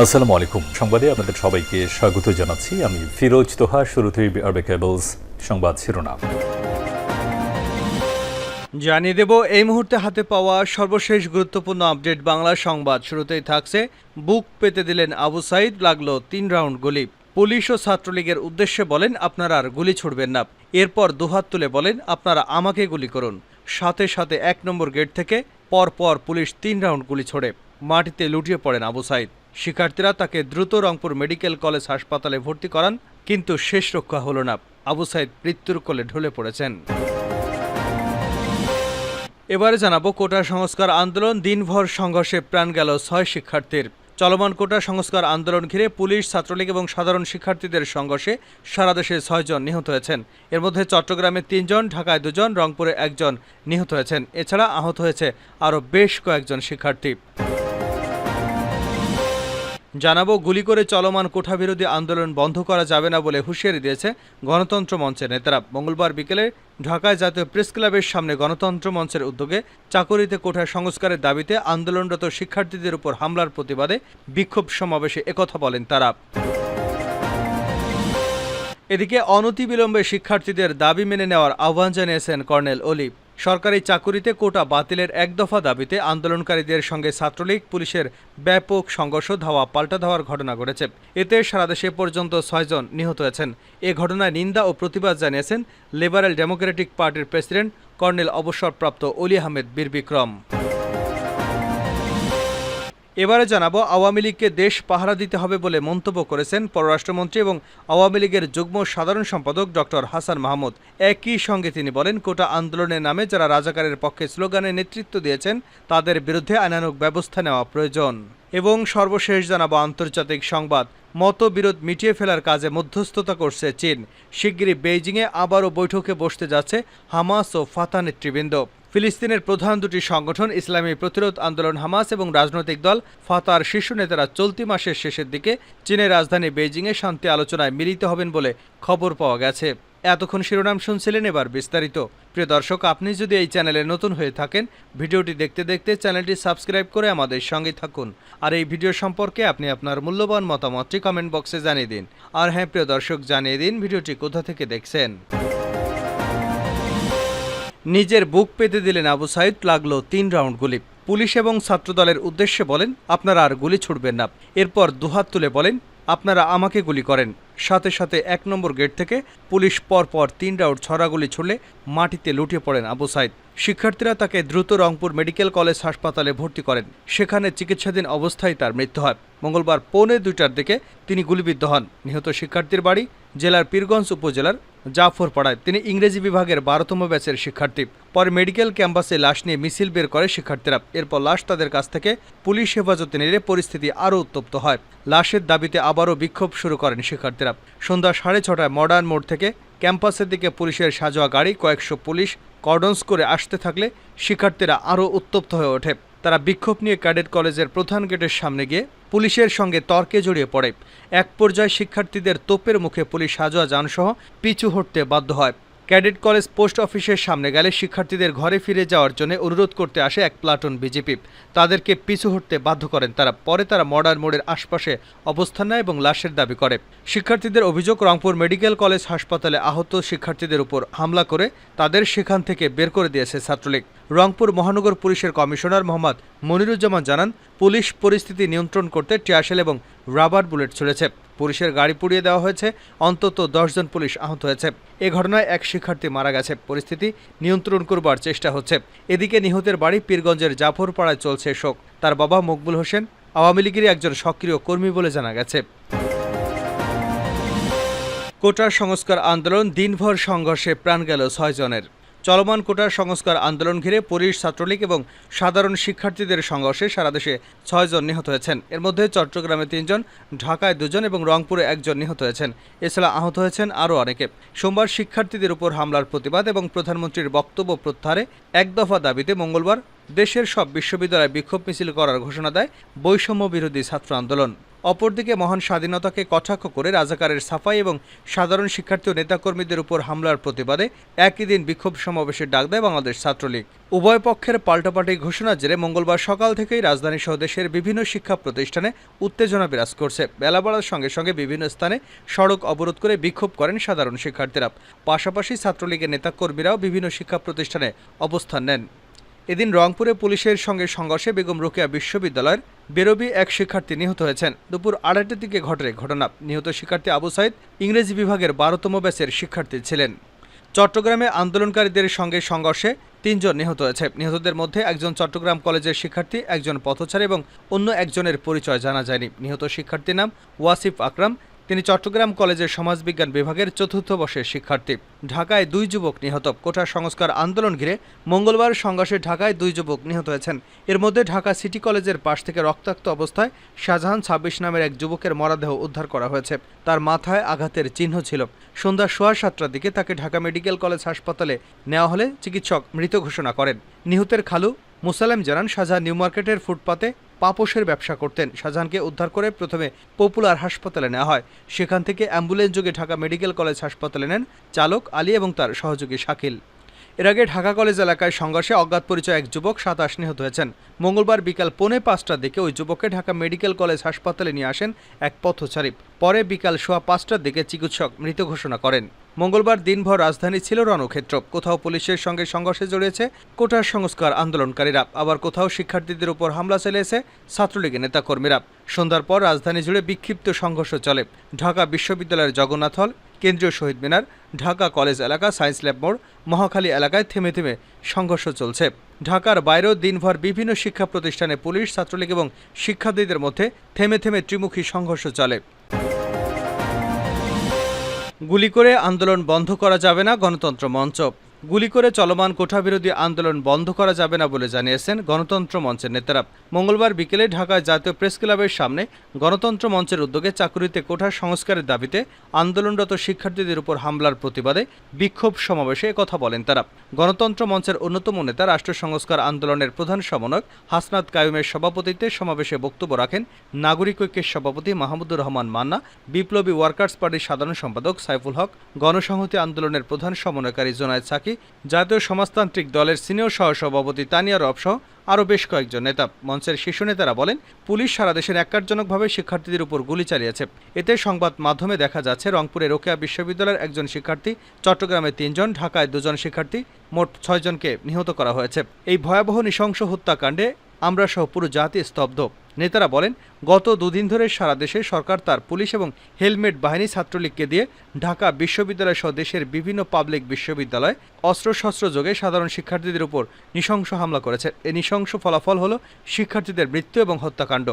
আসসালামু আলাইকুম। সংবাদে আপনাদের সবাইকে স্বাগত জানাচ্ছি। আমি ফিরোজ তোহা, শুরুতেই আরবে কেবলস সংবাদ শিরোনাম। জানিয়ে দেব, এই মুহূর্তে হাতে পাওয়া সর্বশেষ গুরুত্বপূর্ণ আপডেট বাংলা সংবাদ। শুরুতেই থাকছে, বুক পেতে দিলেন আবু সাইদ, লাগল তিন রাউন্ড গুলি। পুলিশ ও ছাত্রলীগের উদ্দেশ্যে বলেন, আপনারা আর গুলি ছুড়বেন না। এরপর দুহাত তুলে বলেন, আপনারা আমাকে গুলি করুন। সাথে সাথে এক নম্বর গেট থেকে পর পর পুলিশ তিন রাউন্ড গুলি ছোড়ে। মাটিতে লুটিয়ে পড়েন আবু সাইদ। শিক্ষার্থীরা তাকে দ্রুত রংপুর মেডিকেল কলেজ হাসপাতালে ভর্তি করান, কিন্তু শেষ রক্ষা হলো না। আবু সাইদ মৃত্যুর কোলে ঢলে পড়েছেন। এবারে জানাব কোটা সংস্কার আন্দোলন। দিনভর সংঘর্ষে প্রাণ গেল ছয় শিক্ষার্থীর। চলমান কোটা সংস্কার আন্দোলন ঘিরে পুলিশ, ছাত্রলীগ এবং সাধারণ শিক্ষার্থীদের সংঘর্ষে সারা দেশে ছয়জন নিহত হয়েছেন। এর মধ্যে চট্টগ্রামে তিনজন ঢাকায় দুজন, রংপুরে একজন নিহত হয়েছেন। এছাড়া আহত হয়েছে আরও বেশ কয়েকজন শিক্ষার্থী। জানাব, গুলি করে চলমান কোঠাবিরোধী আন্দোলন বন্ধ করা যাবে না বলে হুঁশিয়ারি দিয়েছে গণতন্ত্র মঞ্চের নেতারা। মঙ্গলবার বিকেলে ঢাকায় জাতীয় প্রেস ক্লাবের সামনে গণতন্ত্র মঞ্চের উদ্যোগে চাকরিতে কোঠা সংস্কারের দাবিতে আন্দোলনরত শিক্ষার্থীদের উপর হামলার প্রতিবাদে বিক্ষোভ সমাবেশে একথা বলেন তারা। এদিকে অনতিবিলম্বে শিক্ষার্থীদের দাবি মেনে নেওয়ার আহ্বান জানিয়েছেন কর্নেল অলিভ সরকারি চাকুরিতে কোটা বাতিলের এক দফা দাবিতে আন্দোলনকারীদের সঙ্গে ছাত্রলীগ, পুলিশের ব্যাপক সংঘর্ষ, ধাওয়া, পাল্টা ধাওয়ার ঘটনা ঘটেছে। এতে সারা দেশে পর্যন্ত ছয়জন নিহত হয়েছেন। এ ঘটনায় নিন্দা ও প্রতিবাদ জানিয়েছেন লিবারেল ডেমোক্রেটিক পার্টির প্রেসিডেন্ট কর্নেল অবসরপ্রাপ্ত অলি আহমেদ বীর বিক্রম এবারে জানাব, আওয়ামী লীগকে দেশ পাহারা দিতে হবে বলে মন্তব্য করেছেন পররাষ্ট্রমন্ত্রী এবং আওয়ামী লীগের যুগ্ম সাধারণ সম্পাদক ডক্টর হাসান মাহমুদ। একই সঙ্গে তিনি বলেন, কোটা আন্দোলনের নামে যারা রাজাকারের পক্ষে স্লোগানে নেতৃত্ব দিয়েছেন, তাদের বিরুদ্ধে আইনানুগ ব্যবস্থা নেওয়া প্রয়োজন। এবং সর্বশেষ জানাব, আন্তর্জাতিক সংবাদ, মতবিরোধ মিটিয়ে ফেলার কাজে মধ্যস্থতা করছে চীন। শিগগিরই বেইজিংয়ে আবারও বৈঠকে বসতে যাচ্ছে হামাস ও ফাতা নেতৃবৃন্দ। ফিলিস্তিনের প্রধান দুটি সংগঠন, ইসলামী প্রতিরোধ আন্দোলন হামাস এবং রাজনৈতিক দল ফাতার শীর্ষ নেতারা চলতি মাসের শেষের দিকে চীনের রাজধানী বেইজিংয়ে শান্তি আলোচনায় মিলিত হবেন বলে খবর পাওয়া গেছে। এতক্ষণ শিরোনাম শুনছিলেন এবার বিস্তারিত। প্রিয় দর্শক, আপনি যদি এই চ্যানেলে নতুন হয়ে থাকেন, ভিডিওটি দেখতে দেখতে চ্যানেলটি সাবস্ক্রাইব করে আমাদের সঙ্গে থাকুন। আর এই ভিডিও সম্পর্কে আপনি আপনার মূল্যবান মতামতটি কমেন্ট বক্সে জানিয়ে দিন। আর হ্যাঁ প্রিয় দর্শক, জানিয়ে দিন ভিডিওটি কোথা থেকে দেখছেন। নিজের বুক পেতে দিলেন আবু সাইদ লাগল তিন রাউন্ড গুলি। পুলিশ এবং ছাত্রদলের উদ্দেশ্যে বলেন, আপনারা আর গুলি ছুটবেন না। এরপর দুহাত তুলে বলেন, আপনারা আমাকে গুলি করেন। সাথে সাথে এক নম্বর গেট থেকে পুলিশ পরপর তিন রাউন্ড ছড়াগুলি ছুড়লে মাটিতে লুটিয়ে পড়েন আবু সাইদ। শিক্ষার্থীরা তাকে দ্রুত রংপুর মেডিকেল কলেজ হাসপাতালে ভর্তি করেন। সেখানে চিকিৎসাধীন অবস্থায় তার মৃত্যু হয়। মঙ্গলবার পৌনে দুইটার দিকে তিনি গুলিবিদ্ধ হন। নিহত শিক্ষার্থীর বাড়ি জেলার পীরগঞ্জ উপজেলার জাফরপাড়ায়। তিনি ইংরেজি বিভাগের বারোতম ব্যাচের শিক্ষার্থী। পরে মেডিকেল ক্যাম্পাসে লাশ নিয়ে মিছিল বের করে শিক্ষার্থীরা। এরপর লাশ তাদের কাছ থেকে পুলিশ হেফাজতে নিলে পরিস্থিতি আরও উত্তপ্ত হয়। লাশের দাবিতে আবারও বিক্ষোভ শুরু করেন শিক্ষার্থীরা। সন্ধ্যা সাড়ে ছটায় মডার্ন মোড় থেকে ক্যাম্পাসের দিকে পুলিশের সাজোয়া গাড়ি, কয়েকশো পুলিশ, কর্ডন্স করে আসতে থাকলে শিক্ষার্থীরা আরও উত্তপ্ত হয়ে ওঠে। তারা বিক্ষোভ নিয়ে ক্যাডেট কলেজের প্রধান গেটের সামনে গিয়ে পুলিশের সঙ্গে তর্কে জড়িয়ে পড়ে। এক পর্যায়ে শিক্ষার্থীদের তোপের মুখে পুলিশ সাজোয়া যানসহ পিছু হটতে বাধ্য হয়। ক্যাডেট কলেজ পোস্ট অফিসের সামনে গেলে শিক্ষার্থীদের ঘরে ফিরে যাওয়ার জন্য অনুরোধ করতে আসে এক প্লাটুন বিজেপি। তাদেরকে পিছু হটতে বাধ্য করেন তারা। পরে তারা মডার্ন মোড়ের আশপাশে অবস্থান নেয় এবং লাশের দাবি করে। শিক্ষার্থীদের অভিযোগ, রংপুর মেডিকেল কলেজ হাসপাতালে আহত শিক্ষার্থীদের উপর হামলা করে তাদের সেখান থেকে বের করে দিয়েছে ছাত্রলীগ। রংপুর মহানগর পুলিশের কমিশনার মোহাম্মদ মনিরুজ্জামান জানান, পুলিশ পরিস্থিতি নিয়ন্ত্রণ করতে টিয়াশেল এবং রাবার বুলেট ছুড়েছে। পুলিশের গাড়ি পুড়িয়ে দেওয়া হয়েছে। অন্তত দশজন পুলিশ আহত হয়েছে। এ ঘটনায় এক শিক্ষার্থী মারা গেছে। পরিস্থিতি নিয়ন্ত্রণ করবার চেষ্টা হচ্ছে। এদিকে নিহতের বাড়ি পীরগঞ্জের জাফরপাড়ায় চলছে শোক। তার বাবা মকবুল হোসেন আওয়ামী লীগেরই একজন সক্রিয় কর্মী বলে জানা গেছে। কোটার সংস্কার আন্দোলন দিনভর সংঘর্ষে প্রাণ গেল ছয় জনের। চলমান কোটার সংস্কার আন্দোলন ঘিরে পুলিশ ছাত্রলীগ এবং সাধারণ শিক্ষার্থীদের সংঘর্ষে সারা দেশে ছয়জন নিহত হয়েছেন। এর মধ্যে চট্টগ্রামে তিনজন ঢাকায় দুজন এবং রংপুরে একজন নিহত হয়েছেন। এছাড়া আহত হয়েছেন আরও অনেকে। সোমবার শিক্ষার্থীদের উপর হামলার প্রতিবাদ এবং প্রধানমন্ত্রীর বক্তব্য প্রত্যাহারে এক দফা দাবিতে মঙ্গলবার দেশের সব বিশ্ববিদ্যালয়ে বিক্ষোভ মিছিল করার ঘোষণা দেয় বৈষম্য বিরোধী ছাত্র আন্দোলন। অপরদিকে মহান স্বাধীনতাকে কটাক্ষ করে রাজাকারের সাফাই এবং সাধারণ শিক্ষার্থী ও নেতাকর্মীদের উপর হামলার প্রতিবাদে একই দিন বিক্ষোভ সমাবেশের ডাক দেয় বাংলাদেশ ছাত্রলীগ। উভয় পক্ষের পাল্টাপাল্টি ঘোষণার জেরে মঙ্গলবার সকাল থেকেই রাজধানী সহ দেশের বিভিন্ন শিক্ষা প্রতিষ্ঠানে উত্তেজনা বিরাজ করছে। বেলা বাড়ার সঙ্গে সঙ্গে বিভিন্ন স্থানে সড়ক অবরোধ করে বিক্ষোভ করেন সাধারণ শিক্ষার্থীরা। পাশাপাশি ছাত্রলীগের নেতাকর্মীরাও বিভিন্ন শিক্ষা প্রতিষ্ঠানে অবস্থান নেন। এদিন রংপুরে পুলিশের সঙ্গে সংঘর্ষে বেগম রোকেয়া বিশ্ববিদ্যালয়ের বেরবি এক শিক্ষার্থী নিহত হয়েছেন। দুপুর আড়াইটার দিকে ঘটে ঘটনা। নিহত শিক্ষার্থী আবু সাইদ ইংরেজি বিভাগের বারোতম ব্যাচের শিক্ষার্থী ছিলেন। চট্টগ্রামে আন্দোলনকারীদের সঙ্গে সংঘর্ষে তিনজন নিহত হয়েছে। নিহতদের মধ্যে একজন চট্টগ্রাম কলেজের শিক্ষার্থী, একজন পথচারী এবং অন্য একজনের পরিচয় জানা যায়নি। নিহত শিক্ষার্থীর নাম ওয়াসিফ আকরাম। তিনি চট্টগ্রাম কলেজের সমাজবিজ্ঞান বিভাগের চতুর্থ বর্ষের শিক্ষার্থী। ঢাকায় দুই যুবক নিহত। কোটা সংস্কার আন্দোলন ঘিরে মঙ্গলবার সংঘর্ষে ঢাকায় দুই যুবক নিহত হয়েছেন। এর মধ্যে ঢাকা সিটি কলেজের পাশ থেকে রক্তাক্ত অবস্থায় শাহজাহান ছাব্বিশ নামের এক যুবকের মরাদেহ উদ্ধার করা হয়েছে। তার মাথায় আঘাতের চিহ্ন ছিল। সন্ধ্যা সোয়া সাতটার দিকে তাকে ঢাকা মেডিকেল কলেজ হাসপাতালে নেওয়া হলে চিকিৎসক মৃত ঘোষণা করেন। নিহতের খালু মুসালেম জানান, শাহজাহান নিউ মার্কেটের ফুটপাতে পাপোশের ব্যবসা করতেন। শাহজাহানকে উদ্ধার করে প্রথমে পপুলার হাসপাতালে নেওয়া হয়। সেখান থেকে অ্যাম্বুলেন্স যোগে ঢাকা মেডিকেল কলেজ হাসপাতালে নেন চালক আলী এবং তার সহযোগী শাকিল। এর আগে ঢাকা কলেজ এলাকায় সংঘর্ষে অজ্ঞাত পরিচয় এক যুবক সাতাশ নিহত হয়েছেন। মঙ্গলবার বিকাল পৌনে পাঁচটার দিকে ওই যুবককে ঢাকা মেডিকেল কলেজ হাসপাতালে নিয়ে আসেন এক পথচারী। পরে বিকাল সোয়া পাঁচটার দিকে চিকিৎসক মৃত ঘোষণা করেন। মঙ্গলবার দিনভর রাজধানী ছিল রণক্ষেত্র। কোথাও পুলিশের সঙ্গে সংঘর্ষে জড়িয়েছে কোটার সংস্কার আন্দোলনকারীরা। আবার কোথাও শিক্ষার্থীদের উপর হামলা চালিয়েছে ছাত্রলীগের নেতাকর্মীরা। সন্ধ্যার পর রাজধানী জুড়ে বিক্ষিপ্ত সংঘর্ষ চলে। ঢাকা বিশ্ববিদ্যালয়ের জগন্নাথ হল, কেন্দ্রীয় শহীদ মিনার ঢাকা কলেজ এলাকা, সায়েন্স ল্যাব মোড়, মহাখালী এলাকায় থেমে থেমে সংঘর্ষ চলছে। ঢাকার বাইরেও দিনভর বিভিন্ন শিক্ষা প্রতিষ্ঠানে পুলিশ, ছাত্রলীগ এবং শিক্ষার্থীদের মধ্যে থেমে থেমে ত্রিমুখী সংঘর্ষ চলে। গুলি করে আন্দোলন বন্ধ করা যাবে না গণতন্ত্র মঞ্চ। গুলি করে চলমান কোঠাবিরোধী আন্দোলন বন্ধ করা যাবে না বলে জানিয়েছেন গণতন্ত্র মঞ্চের নেতারা। মঙ্গলবার বিকেলে ঢাকায় জাতীয় প্রেস ক্লাবের সামনে গণতন্ত্র মঞ্চের উদ্যোগে চাকুরিতে কোঠা সংস্কারের দাবিতে আন্দোলনরত শিক্ষার্থীদের উপর হামলার প্রতিবাদে বিক্ষোভ সমাবেশে কথা বলেন তারা। গণতন্ত্র মঞ্চের অন্যতম নেতা, রাষ্ট্র সংস্কার আন্দোলনের প্রধান সমন্বয়ক হাসনাত কায়ুমের সভাপতিত্বে সমাবেশে বক্তব্য রাখেন নাগরিক ঐক্যের সভাপতি মাহমুদুর রহমান মান্না, বিপ্লবী ওয়ার্কার্স পার্টির সাধারণ সম্পাদক সাইফুল হক, গণসংহতি আন্দোলনের প্রধান সমন্বয়কারী জোনায়েদ সাকি জাতীয় সমাজতান্ত্রিক দলের সিনিয়র সহসভাপতি তানিয়া রব সহ আরও বেশ কয়েকজন নেতা। মঞ্চের শীর্ষ নেতারা বলেন, পুলিশ সারা দেশের একাজ্জনকভাবে শিক্ষার্থীদের উপর গুলি চালিয়েছে। এতে সংবাদ মাধ্যমে দেখা যাচ্ছে রংপুরে রোকেয়া বিশ্ববিদ্যালয়ের একজন শিক্ষার্থী চট্টগ্রামে তিনজন, ঢাকায় দুজন শিক্ষার্থী, মোট ছয়জনকে নিহত করা হয়েছে। এই ভয়াবহ নৃশংস হত্যাকাণ্ডে আমরা সহ পুরো জাতি স্তব্ধ। নেতারা বলেন, গত দুদিন ধরে সারা দেশে সরকার তার পুলিশ এবং হেলমেট বাহিনী ছাত্রলীগকে দিয়ে ঢাকা বিশ্ববিদ্যালয় সহ দেশের বিভিন্ন পাবলিক বিশ্ববিদ্যালয় অস্ত্রশস্ত্র যোগে সাধারণ শিক্ষার্থীদের উপর নৃশংস হামলা করেছে। এই নৃশংস ফলাফল হল শিক্ষার্থীদের মৃত্যু এবং হত্যাকাণ্ড।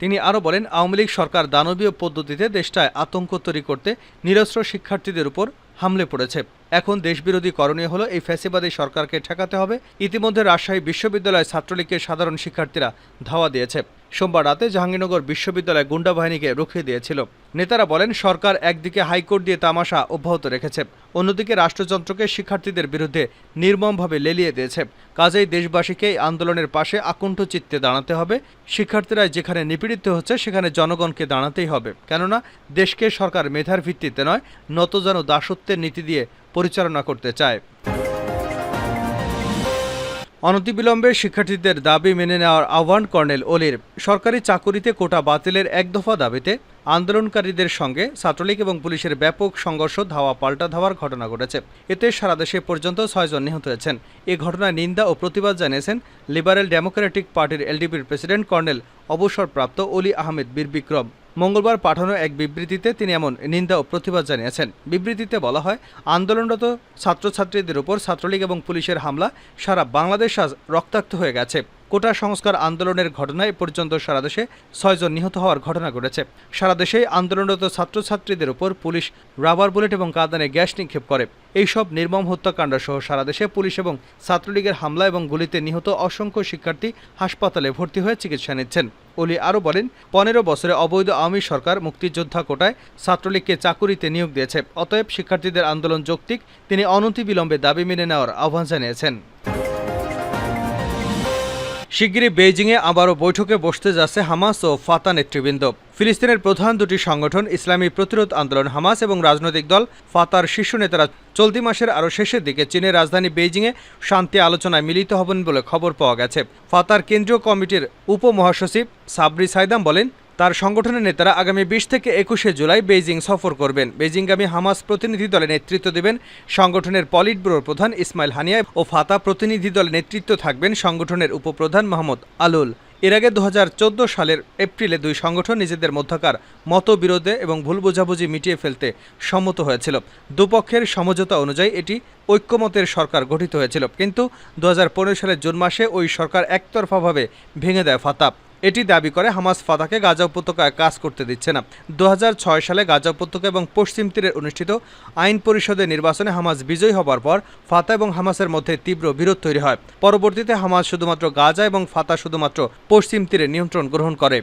তিনি আরও বলেন, আওয়ামী লীগ সরকার দানবীয় পদ্ধতিতে দেশটায় আতঙ্ক তৈরি করতে নিরস্ত্র শিক্ষার্থীদের উপর হামলে পড়েছে। এখন দেশবিরোধী করণীয় হলো এই ফ্যাসিবাদী সরকারকে ঠেকাতে হবে। ইতিমধ্যে রাজশাহী বিশ্ববিদ্যালয় ছাত্রলীগের সাধারণ শিক্ষার্থীরা ধাওয়া দিয়েছে। সোমবার রাতে জাহাঙ্গীরনগর বিশ্ববিদ্যালয় গুন্ডা বাহিনীকে রুখিয়ে দিয়েছিল। নেতারা বলেন, সরকার একদিকে হাইকোর্ট দিয়ে তামাশা অব্যাহত রেখেছে, অন্যদিকে রাষ্ট্রযন্ত্রকে শিক্ষার্থীদের বিরুদ্ধে নির্মমভাবে লেলিয়ে দিয়েছে। কাজেই দেশবাসীকে এই আন্দোলনের পাশে আকণ্ঠ চিত্তে দাঁড়াতে হবে। শিক্ষার্থীরা যেখানে নিপীড়িত হচ্ছে, সেখানে জনগণকে দাঁড়াতেই হবে। কেননা, দেশকে সরকার মেধার ভিত্তিতে নয়, নত যেন দাসত্বের নীতি দিয়ে পরিচালনা করতে চায়। অনতিবিলম্বে শিক্ষার্থীদের দাবি মেনে নেওয়ার আহ্বান কর্নেল ওলির সরকারি চাকুরিতে কোটা বাতিলের এক দফা দাবিতে আন্দোলনকারীদের সঙ্গে ছাত্রলীগ এবং পুলিশের ব্যাপক সংঘর্ষ, ধাওয়া, পাল্টা ধাওয়ার ঘটনা ঘটেছে। এতে সারা দেশে পর্যন্ত ছয়জন নিহত হয়েছেন। এ ঘটনায় নিন্দা ও প্রতিবাদ জানিয়েছেন লিবারেল ডেমোক্রেটিক পার্টির এলডিপির প্রেসিডেন্ট কর্নেল অবসরপ্রাপ্ত অলি আহমেদ বীর বিক্রম মঙ্গলবার পাঠানো এক বিবৃতিতে তিনি এমন নিন্দা ও প্রতিবাদ জানিয়েছেন। বিবৃতিতে বলা হয়, আন্দোলনরত ছাত্রছাত্রীদের উপর ছাত্রলীগ এবং পুলিশের হামলা সারা বাংলাদেশ আজ রক্তাক্ত হয়ে গেছে। কোটা সংস্কার আন্দোলনের ঘটনায় পর্যন্ত সারা দেশে ছয়জন নিহত হওয়ার ঘটনা ঘটেছে। সারা দেশে আন্দোলনরত ছাত্রছাত্রীদের উপর পুলিশ রাবার বুলেট এবং কাঁদানে গ্যাস নিক্ষেপ করে। এইসব নির্মম হত্যাকাণ্ড সহ সারা দেশে পুলিশ এবং ছাত্রলীগের হামলা এবং গুলিতে নিহত অসংখ্য শিক্ষার্থী হাসপাতালে ভর্তি হয়ে চিকিৎসা নিচ্ছেন। অলি আরও বলেন, পনেরো বছরে অবৈধ আওয়ামী সরকার মুক্তিযোদ্ধা কোটায় ছাত্রলীগকে চাকুরিতে নিয়োগ দিয়েছে। অতএব শিক্ষার্থীদের আন্দোলন যৌক্তিক, তিনি অনতিবিলম্বে দাবি মেনে নেওয়ার আহ্বান জানিয়েছেন। শিগগিরই বেইজিংয়ে আবারও বৈঠকে বসতে যাচ্ছে হামাস ও ফাতা নেতৃবৃন্দ। ফিলিস্তিনের প্রধান দুটি সংগঠন, ইসলামী প্রতিরোধ আন্দোলন হামাস এবং রাজনৈতিক দল ফাতার শীর্ষ নেতারা চলতি মাসের আরও শেষের দিকে চীনের রাজধানী বেইজিংয়ে শান্তি আলোচনায় মিলিত হবেন বলে খবর পাওয়া গেছে। ফাতার কেন্দ্রীয় কমিটির উপমহাসচিব সাবরি সাইদাম বলেন তার সংগঠনের নেতারা আগামী বিশ থেকে একুশে জুলাই বেইজিং সফর করবেন। বেইজিংগামী হামাস প্রতিনিধি দলে নেতৃত্ব দেবেন সংগঠনের পলিট ব্যুরোর প্রধান ইসমাইল হানিয়া ও ফাতা প্রতিনিধি দলে নেতৃত্ব থাকবেন সংগঠনের উপপ্রধান মোহাম্মদ আলুল। এর আগে দু হাজার চোদ্দ সালের এপ্রিলে দুই সংগঠন নিজেদের মধ্যকার মতবিরোধে এবং ভুল বোঝাবুঝি মিটিয়ে ফেলতে সম্মত হয়েছিল। দুপক্ষের সমঝোতা অনুযায়ী এটি ঐক্যমতের সরকার গঠিত হয়েছিল। কিন্তু দু হাজার পনেরো সালের জুন মাসে ওই সরকার একতরফাভাবে ভেঙে দেয় ফাতা। এটি দাবি করে হামাস ফাতাকে গাজা উপত্যকায় কাজ করতে দিচ্ছে না। দু হাজার ছয় সালে গাজা উপত্যকা এবং পশ্চিম তীরে অনুষ্ঠিত আইন পরিষদের নির্বাচনে হামাস বিজয়ী হবার পর ফাতা এবং হামাসের মধ্যে তীব্র বিরোধ তৈরি হয়। পরবর্তীতে হামাস শুধুমাত্র গাজা এবং ফাতা শুধুমাত্র পশ্চিম তীরে নিয়ন্ত্রণ গ্রহণ করে।